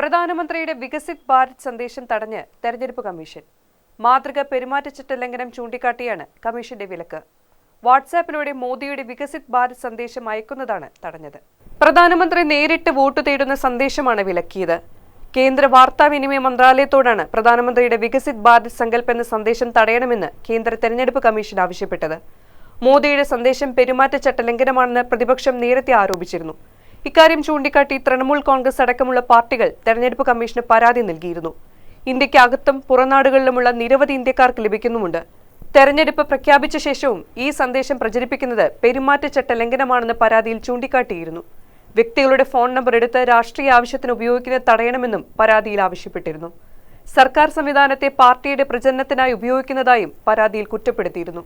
പ്രധാനമന്ത്രിയുടെ വികസിത് ഭാരത് സന്ദേശം തടഞ്ഞ് തെരഞ്ഞെടുപ്പ് കമ്മീഷൻ. മാതൃക പെരുമാറ്റച്ചട്ട ലംഘനം ചൂണ്ടിക്കാട്ടിയാണ് കമ്മീഷന്റെ വിലക്ക്. വാട്സാപ്പിലൂടെ മോദിയുടെ വികസിത് ഭാരത് സന്ദേശം അയക്കുന്നതാണ് തടഞ്ഞത്. പ്രധാനമന്ത്രി നേരിട്ട് വോട്ട് തേടുന്ന സന്ദേശമാണ് വിലക്കിയത്. കേന്ദ്ര വാർത്താവിനിമയ മന്ത്രാലയത്തോടാണ് പ്രധാനമന്ത്രിയുടെ വികസിത് ഭാരത് സങ്കല്പ് എന്ന സന്ദേശം തടയണമെന്ന് കേന്ദ്ര തെരഞ്ഞെടുപ്പ് കമ്മീഷൻ ആവശ്യപ്പെട്ടത്. മോദിയുടെ സന്ദേശം പെരുമാറ്റച്ചട്ട ലംഘനമാണെന്ന് പ്രതിപക്ഷം നേരത്തെ ആരോപിച്ചിരുന്നു. ഇക്കാര്യം ചൂണ്ടിക്കാട്ടി തൃണമൂൽ കോൺഗ്രസ് അടക്കമുള്ള പാർട്ടികൾ തെരഞ്ഞെടുപ്പ് കമ്മീഷന് പരാതി നൽകിയിരുന്നു. ഇന്ത്യക്കകത്തും പുറനാടുകളിലുമുള്ള നിരവധി ഇന്ത്യക്കാർക്ക് ലഭിക്കുന്നുമുണ്ട്. തെരഞ്ഞെടുപ്പ് പ്രഖ്യാപിച്ച ശേഷവും ഈ സന്ദേശം പ്രചരിപ്പിക്കുന്നത് പെരുമാറ്റച്ചട്ട ലംഘനമാണെന്ന് പരാതിയിൽ ചൂണ്ടിക്കാട്ടിയിരുന്നു. വ്യക്തികളുടെ ഫോൺ നമ്പർ എടുത്ത് രാഷ്ട്രീയ ആവശ്യത്തിന് ഉപയോഗിക്കുന്നത് തടയണമെന്നും പരാതിയിൽ ആവശ്യപ്പെട്ടിരുന്നു. സർക്കാർ സംവിധാനത്തെ പാർട്ടിയുടെ പ്രചരണത്തിനായി ഉപയോഗിക്കുന്നതായും പരാതിയിൽ കുറ്റപ്പെടുത്തിയിരുന്നു.